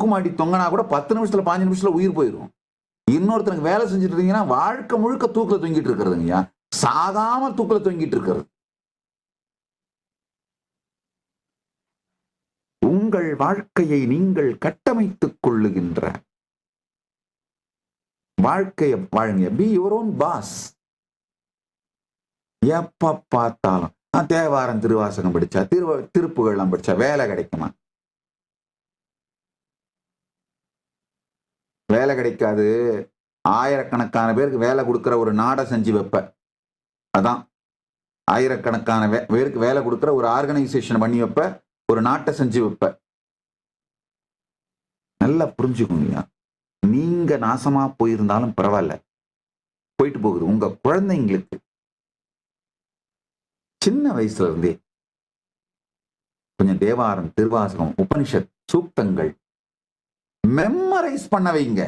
மூக்கு மாட்டி தொங்கினா கூட பத்து நிமிஷத்துல பாஞ்சு நிமிஷத்துல உயிர் போயிடும் இன்னொருத்தனுக்கு வேலை செஞ்சுட்டு இருந்தீங்கன்னா வாழ்க்கை முழுக்க தூக்கில் தொங்கிட்டு இருக்கிறதுங்கய்யா சாகாம தூக்கில் தொங்கிட்டு இருக்கிறது. உங்கள் வாழ்க்கையை நீங்கள் கட்டமைத்துக் கொள்ளுகின்ற வாழ்க்கையை வாழுங்க. பி யுவர் ஓன் பாஸ் எப்ப பார்த்தாலும். தேவாரம் திருவாசகம் படிச்சா திரு திருப்புகள்லாம் படிச்சா வேலை கிடைக்குமா? வேலை கிடைக்காது. ஆயிரக்கணக்கான பேருக்கு வேலை கொடுக்குற ஒரு நாடை செஞ்சு வைப்ப. அதான். ஆயிரக்கணக்கான வே- பேருக்கு வேலை கொடுக்குற ஒரு ஆர்கனைசேஷன் பண்ணி வைப்ப ஒரு நாட்டை செஞ்சு வைப்ப. நல்லா புரிஞ்சுக்கோங்க. நீங்க நாசமா போயிருந்தாலும் பரவாயில்ல. போயிட்டு போகுது. உங்க குழந்தைங்களுக்கு. சின்ன வயசுல இருந்தே. கொஞ்சம் தேவாரம் திருவாசகம் உபனிஷத் சூக்தங்கள் மெம்மரைஸ் பண்ண வைங்க.